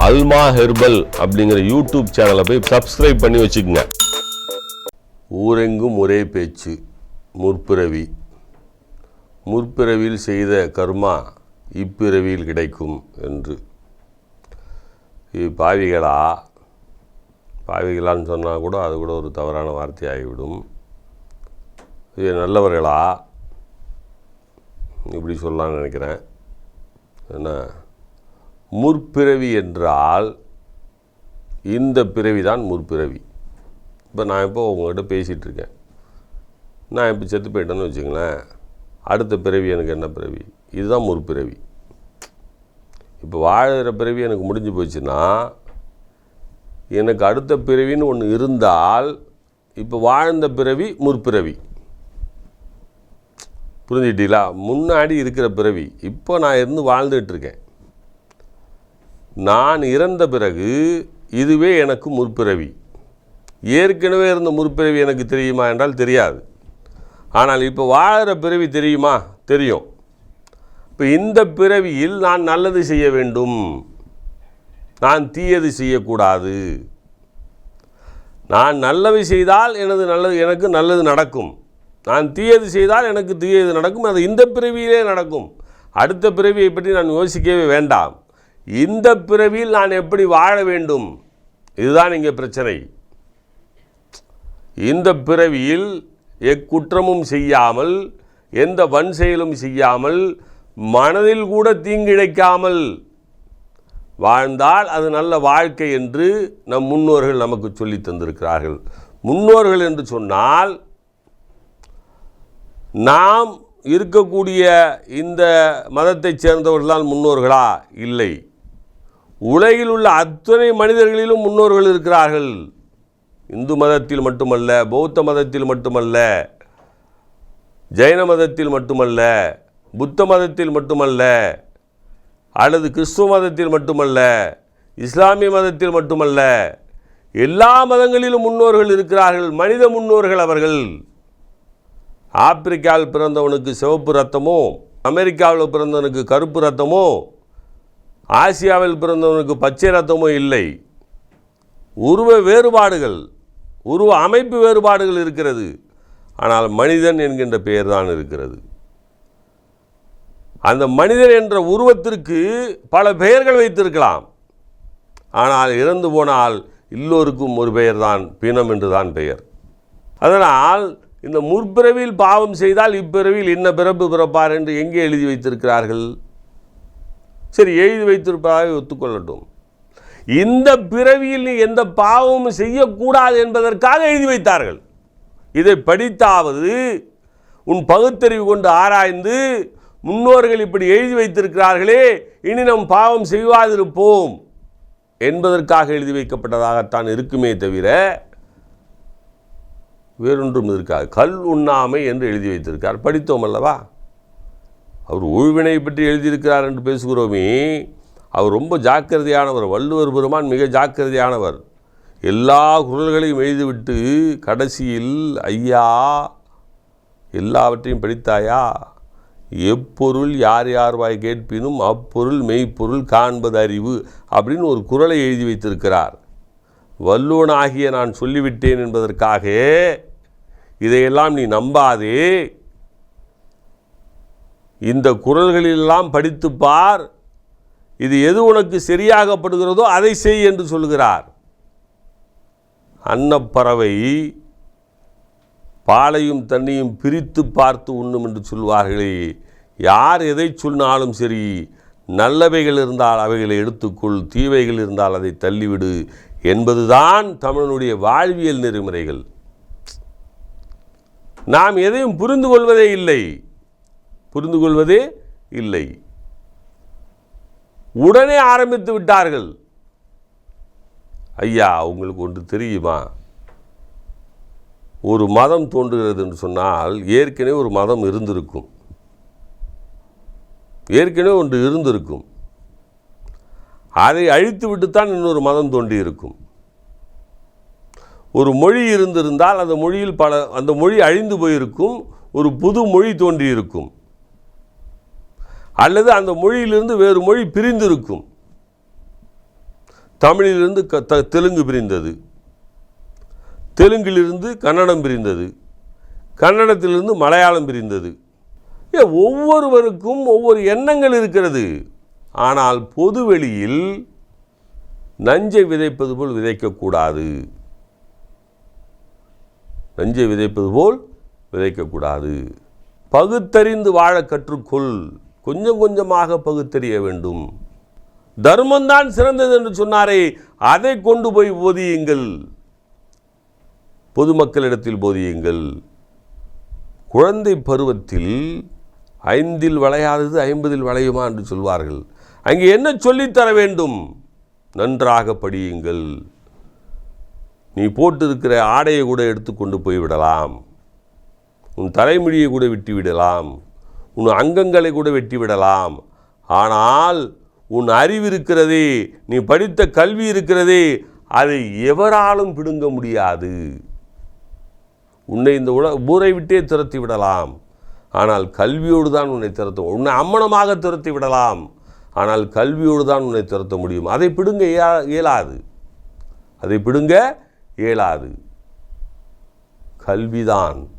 அல்மா herbal அப்படிங்கிற YouTube சேனலை போய் சப்ஸ்கிரைப் பண்ணி வச்சுக்கோங்க. ஊரெங்கும் ஒரே பேச்சு முற்பிறவி. முற்பிறவியில் செய்த கர்மா இப்பிறவியில் கிடைக்கும் என்று. பாவிகளா? பாவிகளான்னு சொன்னால் கூட அது கூட ஒரு தவறான வார்த்தையாகிவிடும். இது நல்லவர்களா? இப்படி சொல்லலாம்னு நினைக்கிறேன். என்ன? முற்பிறவி என்றால் இந்த பிறவி தான் முற்பிறவி. இப்போ நான் இப்போ உங்கள்கிட்ட பேசிகிட்டு இருக்கேன். நான் இப்போ செத்து போயிட்டேன்னு வச்சுங்களேன் அடுத்த பிறவி எனக்கு என்ன பிறவி? இதுதான் முற்பிறவி. இப்போ வாழ்கிற பிறவி எனக்கு முடிஞ்சு போச்சுன்னா எனக்கு அடுத்த பிறவின்னு ஒன்று இருந்தால் இப்போ வாழ்ந்த பிறவி முற்பிறவி. புரிஞ்சிட்டீங்களா முன்னாடி இருக்கிற பிறவி. இப்போ நான் இருந்து வாழ்ந்துட்டு இருக்கேன். நான் இறந்த பிறகு இதுவே எனக்கு முற்பிறவி. ஏற்கனவே இருந்த முற்பிறவி எனக்கு தெரியுமா என்றால் தெரியாது. ஆனால் இப்போ வாழ்கிற பிறவி தெரியுமா? தெரியும். இப்போ இந்த பிறவியில் நான் நல்லது செய்ய வேண்டும். நான் தீயது செய்யக்கூடாது. நான் நல்லது செய்தால் எனது நல்லது எனக்கு நல்லது நடக்கும். நான் தீயது செய்தால் எனக்கு தீயது நடக்கும். அது இந்த பிறவியிலே நடக்கும். அடுத்த பிறவியை பற்றி நான் யோசிக்கவே வேண்டாம். இந்த பிறவியில் நான் எப்படி வாழ வேண்டும்? இதுதான் இங்கே பிரச்சனை. இந்த பிறவியில் எக்குற்றமும் செய்யாமல் எந்த வன் செயலும் செய்யாமல் மனதில் கூட தீங்கிழைக்காமல் வாழ்ந்தால் அது நல்ல வாழ்க்கை என்று நம் முன்னோர்கள் நமக்கு சொல்லி தந்திருக்கிறார்கள். முன்னோர்கள் என்று சொன்னால் நாம் இருக்கக்கூடிய இந்த மதத்தைச் சேர்ந்தவர்கள்தான் முன்னோர்களா? இல்லை. உலகில் உள்ள அத்தனை மனிதர்களிலும் முன்னோர்கள் இருக்கிறார்கள். இந்து மதத்தில் மட்டுமல்ல பௌத்த மதத்தில் மட்டுமல்ல ஜெயின மதத்தில் மட்டுமல்ல புத்த மதத்தில் மட்டுமல்ல அல்லது கிறிஸ்துவ மதத்தில் மட்டுமல்ல இஸ்லாமிய மதத்தில் மட்டுமல்ல எல்லா மதங்களிலும் முன்னோர்கள் இருக்கிறார்கள். மனித முன்னோர்கள் அவர்கள். ஆப்பிரிக்காவில் பிறந்தவனுக்கு சிவப்பு ரத்தமோ அமெரிக்காவில் பிறந்தவனுக்கு கருப்பு ரத்தமோ ஆசியாவில் பிறந்தவனுக்கு பச்சை ரத்தமோ இல்லை. உருவ வேறுபாடுகள் உருவ அமைப்பு வேறுபாடுகள் இருக்கிறது. ஆனால் மனிதன் என்கின்ற பெயர் தான் இருக்கிறது. அந்த மனிதன் என்ற உருவத்திற்கு பல பெயர்கள் வைத்திருக்கலாம். ஆனால் இறந்து போனால் எல்லோருக்கும் ஒரு பெயர் தான் பிணம் என்று தான் பெயர். அதனால் இந்த முற்பிறவியில் பாவம் செய்தால் இப்பிறவியில் இன்ன பிறப்பு பிறப்பார் என்று எங்கே எழுதி வைத்திருக்கிறார்கள்? சரி எழுதி வைத்திருப்பதாக ஒத்துக்கொள்ளட்டும். இந்த பிறவியில் நீ எந்த பாவமும் செய்யக்கூடாது என்பதற்காக எழுதி வைத்தார்கள். இதை படித்தாவது உன் பகுத்தறிவு கொண்டு ஆராய்ந்து முன்னோர்கள் இப்படி எழுதி வைத்திருக்கிறார்களே இனி நம் பாவம் செய்வாதிருப்போம் என்பதற்காக எழுதி வைக்கப்பட்டதாகத்தான் இருக்குமே தவிர வேறொன்றும் இருக்காது. கல் உண்ணாமை என்று எழுதி வைத்திருக்கார் படித்தோம் அல்லவா? அவர் ஊழ்வினை பற்றி எழுதியிருக்கிறார் என்று பேசுகிறோமே. அவர் ரொம்ப ஜாக்கிரதையானவர். வள்ளுவர் பெருமான் மிக ஜாக்கிரதையானவர். எல்லா குரல்களையும் எழுதிவிட்டு கடைசியில் ஐயா எல்லாவற்றையும் படித்தாயா? எப்பொருள் யார் யார் வாய் கேட்பினும் அப்பொருள் மெய்ப்பொருள் காண்பது அறிவு அப்படின்னு ஒரு குரலை எழுதி வைத்திருக்கிறார். வல்லுவனாகிய நான் சொல்லிவிட்டேன் என்பதற்காக இதையெல்லாம் நீ நம்பாதே. இந்த குரல்களெல்லாம் படித்து பார். இது எது உனக்கு சரியாகப்படுகிறதோ அதை செய் என்று சொல்கிறார். அன்னப்பறவை பாலையும் தண்ணியும் பிரித்து பார்த்து உண்ணும் என்று சொல்வார்களே. யார் எதை சொன்னாலும் சரி நல்லவைகள் இருந்தால் அவைகளை எடுத்துக்கொள் தீவைகள் இருந்தால் அதை தள்ளிவிடு என்பதுதான் தமிழனுடைய வாழ்வியல் நெறிமுறைகள். நாம் எதையும் புரிந்து கொள்வதே இல்லை. புரிந்து கொள்வதே இல்லை. உடனே ஆரம்பித்து விட்டார்கள். ஐயா உங்களுக்கு ஒன்று தெரியுமா? ஒரு மதம் தோன்றுகிறது என்று சொன்னால் ஏற்கனவே ஒரு மதம் இருந்திருக்கும். ஏற்கனவே ஒன்று இருந்திருக்கும். அதை அழித்து விட்டுத்தான் இன்னொரு மதம் தோன்றியிருக்கும். ஒரு மொழி இருந்திருந்தால் அந்த மொழியில் பல அந்த மொழி அழிந்து போயிருக்கும். ஒரு புது மொழி தோன்றியிருக்கும். அல்லது அந்த மொழியிலிருந்து வேறு மொழி பிரிந்திருக்கும். தமிழிலிருந்து க த தெலுங்கு பிரிந்தது. தெலுங்கிலிருந்து கன்னடம் பிரிந்தது. கன்னடத்திலிருந்து மலையாளம் பிரிந்தது. ஏ ஒவ்வொருவருக்கும் ஒவ்வொரு எண்ணங்கள் இருக்கிறது. ஆனால் பொதுவெளியில் நஞ்சை விதைப்பது போல் விதைக்கக்கூடாது. நஞ்சை விதைப்பது போல் விதைக்கக்கூடாது. பகுத்தறிந்து வாழ கற்றுக்கொள். கொஞ்சம் கொஞ்சமாக பகுத்தறிய வேண்டும். தர்மம்தான் சிறந்தது என்று சொன்னாரே அதை கொண்டு போய் போதியுங்கள். பொதுமக்களிடத்தில் போதியுங்கள். குழந்தை பருவத்தில் ஐந்தில் வளையாதது ஐம்பதில் வளையுமா என்று சொல்வார்கள். அங்கே என்ன சொல்லித்தர வேண்டும்? நன்றாக படியுங்கள். நீ போட்டிருக்கிற ஆடையை கூட எடுத்துக்கொண்டு போய் விடலாம் உன் தலைமுடியை கூட விட்டுவிடலாம். உன் அங்கங்களை கூட வெட்டி விடலாம் ஆனால் உன் அறிவு இருக்கிறதே நீ படித்த கல்வி இருக்கிறதே அதை எவராலும் பிடுங்க முடியாது. உன்னை இந்த உல ஊரை விட்டே துரத்தி விடலாம். ஆனால் கல்வியோடு தான் உன்னை துரத்த உன்னை அம்மனமாக துரத்தி விடலாம். ஆனால் கல்வியோடு தான் உன்னை துரத்த முடியும். அதை பிடுங்க இயலாது. அதை பிடுங்க இயலாது. கல்விதான்.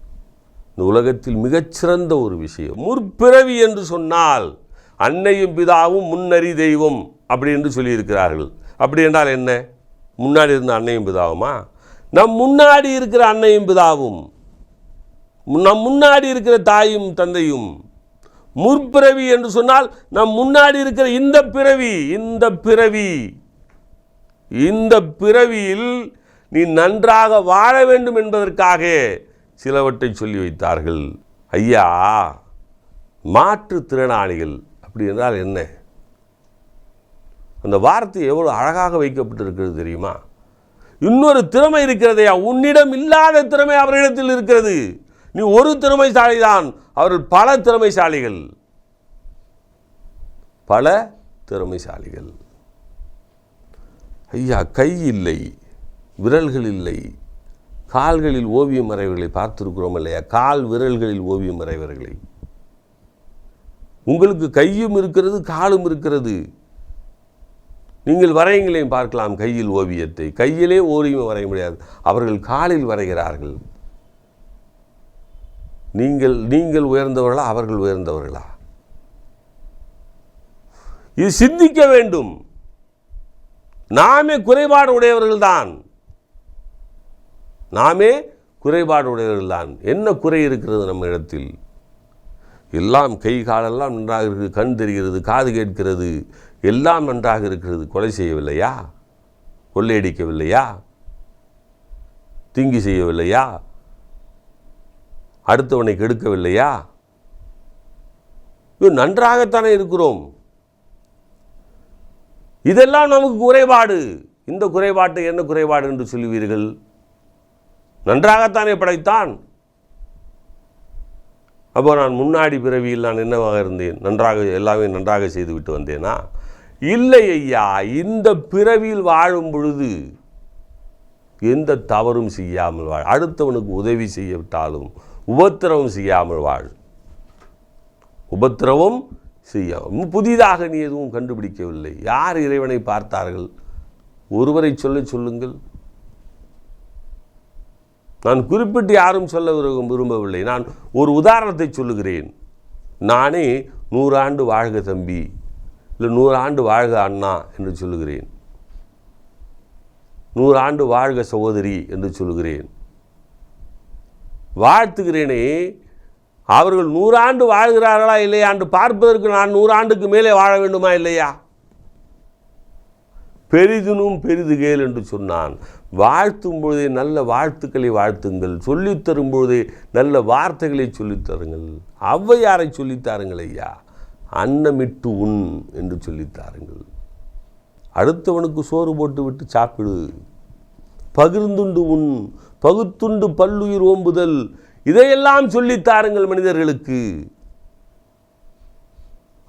இந்த உலகத்தில் மிகச்சிறந்த ஒரு விஷயம். முற்பிறவி என்று சொன்னால் அன்னையும் பிதாவும் முன்னறி தெய்வம் அப்படி என்று சொல்லியிருக்கிறார்கள். அப்படி என்றால் என்ன? முன்னாடி இருந்த அன்னையும் பிதாவுமா? நம் முன்னாடி இருக்கிற அன்னையும் பிதாவும் நம் முன்னாடி இருக்கிற தாயும் தந்தையும் முற்பிறவி என்று சொன்னால் நம் முன்னாடி இருக்கிற இந்த பிறவி இந்த பிறவி இந்த பிறவியில் நீ நன்றாக வாழ வேண்டும் என்பதற்காக சிலவற்றை சொல்லி வைத்தார்கள். ஐயா மாற்றுத்திறனாளிகள் அப்படி என்றால் என்ன? அந்த வார்த்தை எவ்வளோ அழகாக வைக்கப்பட்டிருக்கிறது தெரியுமா? இன்னொரு திறமை இருக்கிறதையா? உன்னிடம் இல்லாத திறமை அவரிடத்தில் இருக்கிறது. நீ ஒரு திறமைசாலி தான் அவர்கள் பல திறமைசாலிகள். பல திறமைசாலிகள். ஐயா கை இல்லை விரல்கள் இல்லை. கால்களில் ஓவியம் வரைவர்களை பார்த்துருக்கிறோம் இல்லையா? கால் விரல்களில் ஓவியம் வரைவர்களை. உங்களுக்கு கையும் இருக்கிறது காலும் இருக்கிறது. நீங்கள் வரையங்களையும் பார்க்கலாம் கையில் ஓவியத்தை. கையிலே ஓவியம் வரைய முடியாது. அவர்கள் காலில் வரைகிறார்கள். நீங்கள் நீங்கள் உயர்ந்தவர்களா? அவர்கள் உயர்ந்தவர்களா? இது சிந்திக்க வேண்டும். நாமே குறைபாடு உடையவர்கள்தான். நாமே குறைபாடு உடையவர்கள்தான் என்ன குறை இருக்கிறது நம்ம இடத்தில்? எல்லாம் கை காலெல்லாம் நன்றாக இருக்குது கண் தெரிகிறது காது கேட்கிறது எல்லாம் நன்றாக இருக்கிறது. கொலை செய்யவில்லையா? கொள்ளையடிக்கவில்லையா? தீங்கி செய்யவில்லையா? அடுத்தவனை கெடுக்கவில்லையா? ஐயோ, நன்றாகத்தானே இருக்கிறோம். இதெல்லாம் நமக்கு குறைபாடு. இந்த குறைபாட்டை என்ன குறைபாடு என்று சொல்லுவீர்கள்? நன்றாகத்தானே படைத்தான். அப்போ நான் முன்னாடி பிறவியில் நான் என்னவாக இருந்தேன்? நன்றாக எல்லாமே நன்றாக செய்துவிட்டு வந்தேனா? இல்லை ஐயா இந்த பிறவியில் வாழும் பொழுது எந்த தவறும் செய்யாமல் வாழ். அடுத்தவனுக்கு உதவி செய்யவிட்டாலும் உபத்திரவம் செய்யாமல் வாழ். உபத்திரவம் செய்ய புதிதாக நீ எதுவும் கண்டுபிடிக்கவில்லை. யார் இறைவனை பார்த்தார்கள்? ஒருவரை சொல்ல சொல்லுங்கள். நான் குறிப்பிட்டு யாரும் சொல்ல விரும்ப- விரும்பவில்லை. நான் ஒரு உதாரணத்தை சொல்லுகிறேன். நானே நூறாண்டு வாழ்க தம்பி இல்லை நூறாண்டு வாழ்க அண்ணா என்று சொல்லுகிறேன். நூறாண்டு வாழ்க சகோதரி என்று சொல்லுகிறேன். வாழ்த்துகிறேனே அவர்கள் நூறாண்டு வாழ்கிறார்களா இல்லையா என்று பார்ப்பதற்கு நான் நூறாண்டுக்கு மேலே வாழ வேண்டுமா இல்லையா? பெரிதினும் பெரிது கேள் என்று சொன்னான். வாழ்த்தும் பொழுதே நல்ல வாழ்த்துக்களை வாழ்த்துங்கள். சொல்லித்தரும் பொழுதே நல்ல வார்த்தைகளை சொல்லித் தருங்கள் ஔவையாரை சொல்லித்தாருங்கள் ஐயா. அன்னமிட்டு உண் என்று சொல்லித் தாருங்கள் அடுத்தவனுக்கு சோறு போட்டுவிட்டு சாப்பிடு. பகிர்ந்துண்டு உண் பகுத்துண்டு பல்லுயிர் ஓம்புதல். இதையெல்லாம் சொல்லித் தாருங்கள் மனிதர்களுக்கு.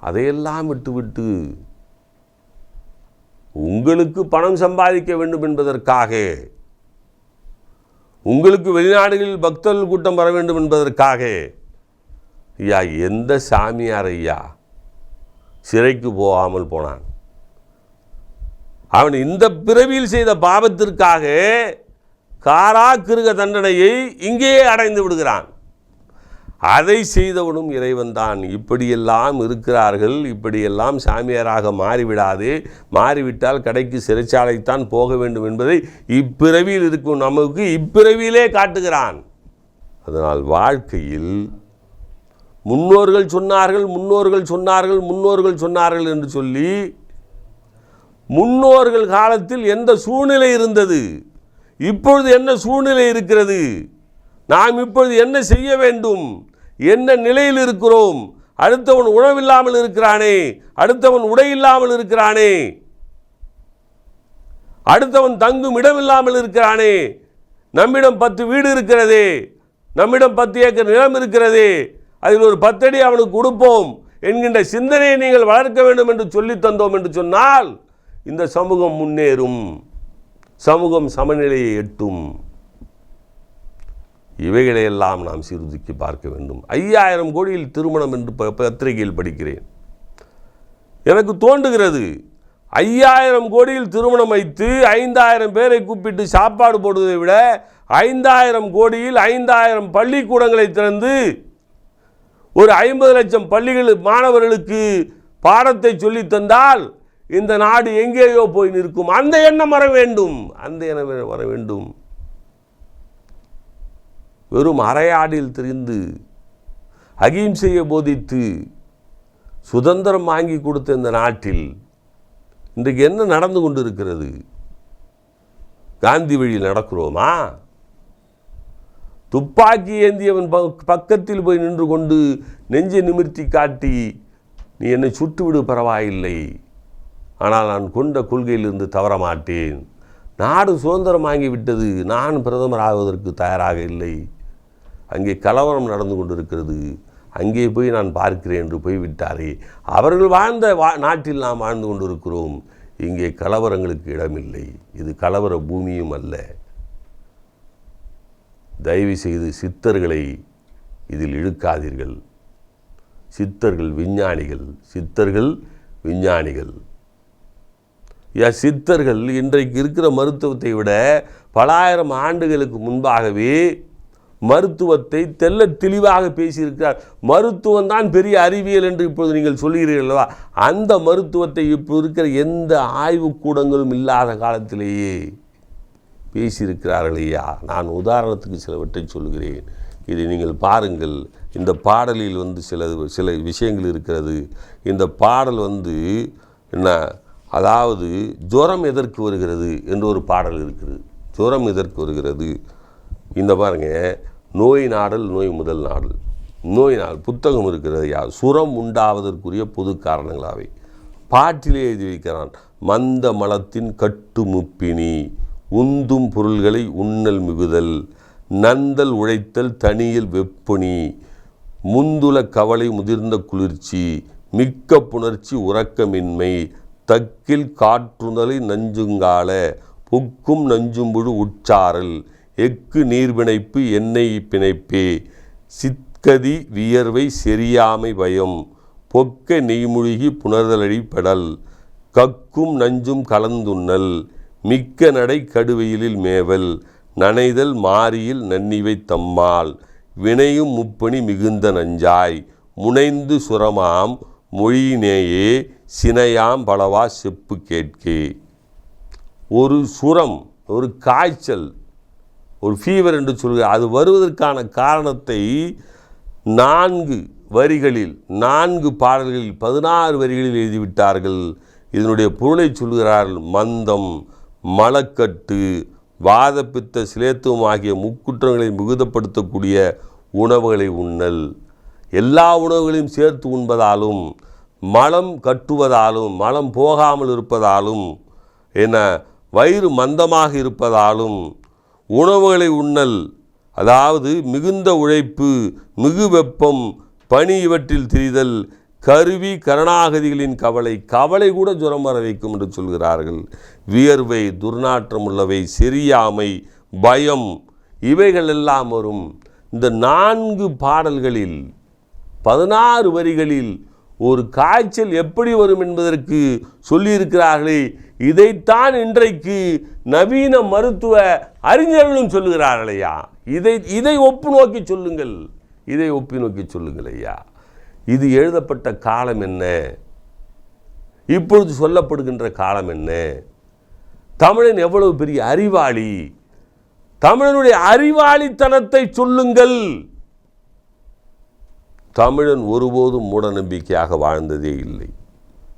அதையெல்லாம் விட்டுவிட்டு உங்களுக்கு பணம் சம்பாதிக்க வேண்டும் என்பதற்காக உங்களுக்கு வெளிநாடுகளில் பக்தர்கள் கூட்டம் வர வேண்டும் என்பதற்காக ஐயா எந்த சாமியார் ஐயா சிறைக்கு போகாமல் போனான்? அவன் இந்த பிறவியில் செய்த பாவத்திற்காக காரா கிருக தண்டனையை இங்கேயே அடைந்து விடுகிறான். அதை செய்தவனும் இறைவன்தான். இப்படியெல்லாம் இருக்கிறார்கள். இப்படியெல்லாம் சாமியாராக மாறிவிடாது. மாறிவிட்டால் கடைக்கு சிறைச்சாலைத்தான் போக வேண்டும் என்பதை இப்பிறவியில் இருக்கும் நமக்கு இப்பிறவியிலே காட்டுகிறான். அதனால் வாழ்க்கையில் முன்னோர்கள் சொன்னார்கள் முன்னோர்கள் சொன்னார்கள் முன்னோர்கள் சொன்னார்கள் என்று சொல்லி முன்னோர்கள் காலத்தில் எந்த சூழ்நிலை இருந்தது? இப்பொழுது என்ன சூழ்நிலை இருக்கிறது? நாம் இப்பொழுது என்ன செய்ய வேண்டும்? என்ன நிலையில் இருக்கிறோம்? அடுத்தவன் உணவில்லாமல் இருக்கிறானே. அடுத்தவன் உடை இல்லாமல் இருக்கிறானே. அடுத்தவன் தங்கும் இடமில்லாமல் இருக்கிறானே. நம்மிடம் பத்து வீடு இருக்கிறதே. நம்மிடம் பத்து ஏக்கர் நிலம் இருக்கிறதே. அதில் ஒரு பத்தடி அவனுக்கு கொடுப்போம் என்கின்ற சிந்தனையை நீங்கள் வளர்க்க வேண்டும் என்று சொல்லி தந்தோம் என்று சொன்னால் இந்த சமூகம் முன்னேறும். சமூகம் சமநிலையை எட்டும். இவைகளையெல்லாம் நாம் சீர்தூக்கி பார்க்க வேண்டும். ஐயாயிரம் கோடியில் திருமணம் என்று ப- பத்திரிகையில் படிக்கிறேன். எனக்கு தோன்றுகிறது ஐயாயிரம் கோடியில் திருமணம் வைத்து ஐந்தாயிரம் பேரை கூப்பிட்டு சாப்பாடு போடுவதை விட ஐந்தாயிரம் கோடியில் ஐந்தாயிரம் பள்ளிக்கூடங்களை திறந்து ஒரு ஐம்பது லட்சம் பள்ளிகள் மாணவர்களுக்கு பாடத்தை சொல்லித் தந்தால் இந்த நாடு எங்கேயோ போய் நிற்கும். அந்த எண்ணம் வர வேண்டும். அந்த எண்ணம் வர வேண்டும். வெறும் அரையாடில் திரிந்து அகிம்சையை போதித்து சுதந்திரம் வாங்கி கொடுத்த இந்த நாட்டில் இன்றைக்கு என்ன நடந்து கொண்டிருக்கிறது? காந்தி வழியில் நடக்கிறோமா? துப்பாக்கி ஏந்தியவன் பக்கத்தில் போய் நின்று கொண்டு நெஞ்சை நிமிர்த்தி காட்டி நீ என்னை சுட்டுவிடு பரவாயில்லை. ஆனால் நான் கொண்ட கொள்கையிலிருந்து தவற மாட்டேன் நாடு சுதந்திரம் வாங்கி விட்டது நான் பிரதமர் ஆவதற்கு தயாராக இல்லை. அங்கே கலவரம் நடந்து கொண்டிருக்கிறது. அங்கே போய் நான் பார்க்கிறேன் என்று போய்விட்டாரே. அவர்கள் வாழ்ந்த வா நாட்டில் நாம் வாழ்ந்து கொண்டிருக்கிறோம். இங்கே கலவரங்களுக்கு இடமில்லை. இது கலவர பூமியும் அல்ல. தயவு செய்து சித்தர்களை இதில் இழுக்காதீர்கள். சித்தர்கள் விஞ்ஞானிகள். சித்தர்கள் விஞ்ஞானிகள். யா சித்தர்கள் இன்றைக்கு இருக்கிற மருத்துவத்தை விட பல ஆயிரம் ஆண்டுகளுக்கு முன்பாகவே மருத்துவத்தை தெல்ல தெளிவாக பேசியிருக்கிறார். மருத்துவம் தான் பெரிய அறிவியல் என்று இப்போது நீங்கள் சொல்கிறீர்கள் அல்லவா? அந்த மருத்துவத்தை இப்போ இருக்கிற எந்த ஆய்வுக்கூடங்களும் இல்லாத காலத்திலேயே பேசியிருக்கிறார்கள் ஐயா. நான் உதாரணத்துக்கு சிலவற்றை சொல்கிறேன். இதை நீங்கள் பாருங்கள். இந்த பாடலில் வந்து சில சில விஷயங்கள் இருக்கிறது. இந்த பாடல் வந்து என்ன? அதாவது ஜுரம் எதற்கு வருகிறது என்று ஒரு பாடல் இருக்குது. ஜுரம் எதற்கு வருகிறது? இந்த பாருங்கள் நோய் நாடல் நோய் முதல் நாடல். நோய் நாடல் புத்தகம் இருக்கிறது யார்? சுரம் உண்டாவதற்குரிய பொது காரணங்களாவை. பாட்டிலே எழுதி வைக்கிறான் மந்த மலத்தின் கட்டுமுப்பினி உந்தும் பொருள்களை உண்ணல் மிகுதல் நந்தல் உழைத்தல் தனியில் வெப்பணி முந்துல கவலை முதிர்ந்த குளிர்ச்சி மிக்க புணர்ச்சி உறக்கமின்மை தக்கில் காற்றுணலை நஞ்சுங்கால புக்கும் நஞ்சும்புழு உச்சாரல் எக்கு நீர்பிணைப்பு எண்ணெய் பிணைப்பே. சித்கதி வியர்வை செரியாமை பயம் பொக்க நெய்முழுகி புணர்தலடி பெடல். கக்கும் நஞ்சும் கலந்துண்ணல். மிக்க நடை கடுவெயிலில் மேவல். நனைதல் மாரியில் நன்னிவை தம்மாள் வினையும் முப்பணி மிகுந்த நஞ்சாய். முனைந்து சுரமாம் மொழியினேயே. சினையாம் பலவா செப்பு கேட்கே. ஒரு சுரம் ஒரு காய்ச்சல் ஒரு ஃபீவர் என்று சொல்கிற அது வருவதற்கான காரணத்தை நான்கு வரிகளில் நான்கு பாடல்களில் பதினாறு வரிகளில் எழுதிவிட்டார்கள். இதனுடைய பொருளை சொல்கிறார்கள் மந்தம் மலக்கட்டு வாதப்பித்த சிலேத்துவம் ஆகிய முக்குற்றங்களை மிகுதப்படுத்தக்கூடிய உணவுகளை உண்ணல். எல்லா உணவுகளையும் சேர்த்து உண்பதாலும் மலம் கட்டுவதாலும் மலம் போகாமல் இருப்பதாலும் என்ன வயிறு மந்தமாக இருப்பதாலும் உணவுகளை உண்ணல் அதாவது மிகுந்த உழைப்பு மிகு வெப்பம் பனி இவற்றில் திரிதல் கருவி கருணாகதிகளின் கவலை கவலை கூட ஜுரம் வர வைக்கும் என்று சொல்கிறார்கள். வியர்வை துர்நாற்றம் உள்ளவை செரியாமை பயம் இவைகள் எல்லாம் வரும். இந்த நான்கு பாடல்களில் பதினாறு வரிகளில் ஒரு காய்ச்சல் எப்படி வரும் என்பதற்கு சொல்லியிருக்கிறார்களே இதைத்தான் இன்றைக்கு நவீன மருத்துவ அறிஞர்களும் சொல்லுகிறார்கள் ஐயா இதை இதை ஒப்பு நோக்கி சொல்லுங்கள். இதை ஒப்பி நோக்கி சொல்லுங்கள் ஐயா. இது எழுதப்பட்ட காலம் என்ன? இப்பொழுது சொல்லப்படுகின்ற காலம் என்ன? தமிழன் எவ்வளவு பெரிய அறிவாளி? தமிழனுடைய அறிவாளித்தனத்தை சொல்லுங்கள். தமிழன் ஒருபோதும் மூடநம்பிக்கையாக வாழ்ந்ததே இல்லை.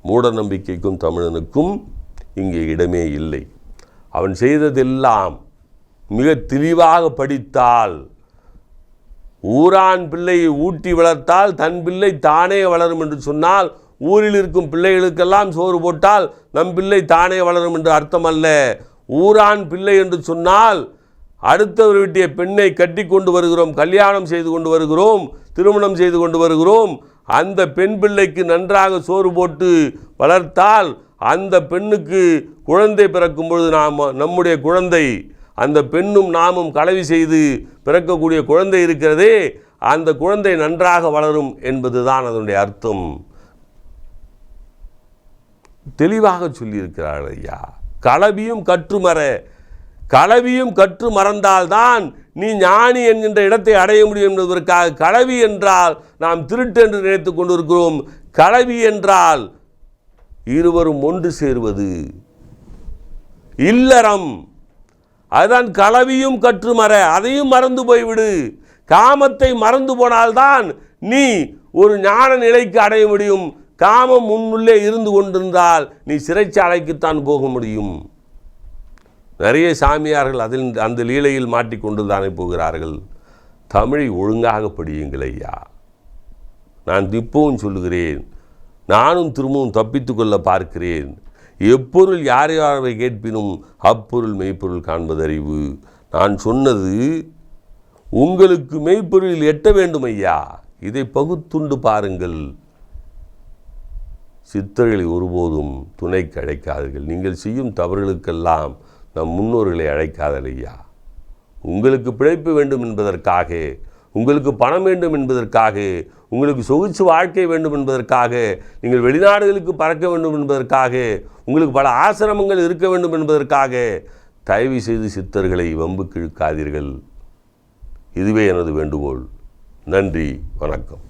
மூடநம்பிக்கைக்கும் தமிழனுக்கும் இங்கே இடமே இல்லை. அவன் செய்ததெல்லாம் மிக தெளிவாக படித்தால் ஊரான் பிள்ளையை ஊட்டி வளர்த்தால் தன் பிள்ளை தானே வளரும் என்று சொன்னால் ஊரில் இருக்கும் பிள்ளைகளுக்கெல்லாம் சோறு போட்டால் நம் பிள்ளை தானே வளரும் என்று அர்த்தம் அல்ல ஊரான் பிள்ளை என்று சொன்னால் அடுத்தவர் வீட்டிய பெண்ணை கட்டி கொண்டு வருகிறோம் கல்யாணம் செய்து கொண்டு வருகிறோம் திருமணம் செய்து கொண்டு வருகிறோம் அந்த பெண் பிள்ளைக்கு நன்றாக சோறு போட்டு வளர்த்தால் அந்த பெண்ணுக்கு குழந்தை பிறக்கும் பொழுது நாம் நம்முடைய குழந்தை அந்த பெண்ணும் நாமும் கலவி செய்து பிறக்கக்கூடிய குழந்தை இருக்கிறதே அந்த குழந்தை நன்றாக வளரும் என்பதுதான் அதனுடைய அர்த்தம். தெளிவாக சொல்லியிருக்கிறார்கள் ஐயா கலவியும் கற்றுமற கலவியும் கற்று மறந்தால்தான் நீ ஞானி என்கின்ற இடத்தை அடைய முடியும் என்பதற்காக கலவி என்றால் நாம் திருட்டு என்று நினைத்து கொண்டிருக்கிறோம். கலவி என்றால் இருவரும் ஒன்று சேருவது இல்லறம். அதுதான் கலவியும் கற்றுமற அதையும் மறந்து போய்விடு. காமத்தை மறந்து போனால்தான் நீ ஒரு ஞான நிலைக்கு அடைய முடியும். காமம் முன்னுள்ளே இருந்து கொண்டிருந்தால் நீ சிறைச்சாலைக்குத்தான் போக முடியும். நிறைய சாமியார்கள் அதில் அந்த லீலையில் மாட்டிக்கொண்டு தானே போகிறார்கள். தமிழை ஒழுங்காக படியுங்கள் ஐயா. நான் இப்பவும் சொல்லுகிறேன். நானும் திரும்பவும் தப்பித்துக்கொள்ள பார்க்கிறேன். எப்பொருள் யார் யாரை கேட்பினும் அப்பொருள் மெய்ப்பொருள் காண்பதறிவு நான் சொன்னது உங்களுக்கு மெய்ப்பொருளில் எட்ட வேண்டும் ஐயா இதை பகுத்துண்டு பாருங்கள். சித்தர்களை ஒருபோதும் துணைக்கு அழைக்காதீர்கள். நீங்கள் செய்யும் தவறுகளுக்கெல்லாம் நம் முன்னோர்களை அழைக்காதல் ஐயா. உங்களுக்கு பிழைப்பு வேண்டும் என்பதற்காக உங்களுக்கு பணம் வேண்டும் என்பதற்காக உங்களுக்கு சொகுச்சு வாழ்க்கை வேண்டும் என்பதற்காக நீங்கள் வெளிநாடுகளுக்கு பறக்க வேண்டும் என்பதற்காக உங்களுக்கு பல ஆசிரமங்கள் இருக்க வேண்டும் என்பதற்காக தயவு செய்து சித்தர்களை வம்புக்கு இழுக்காதீர்கள் இதுவே எனது வேண்டுகோள். நன்றி வணக்கம்.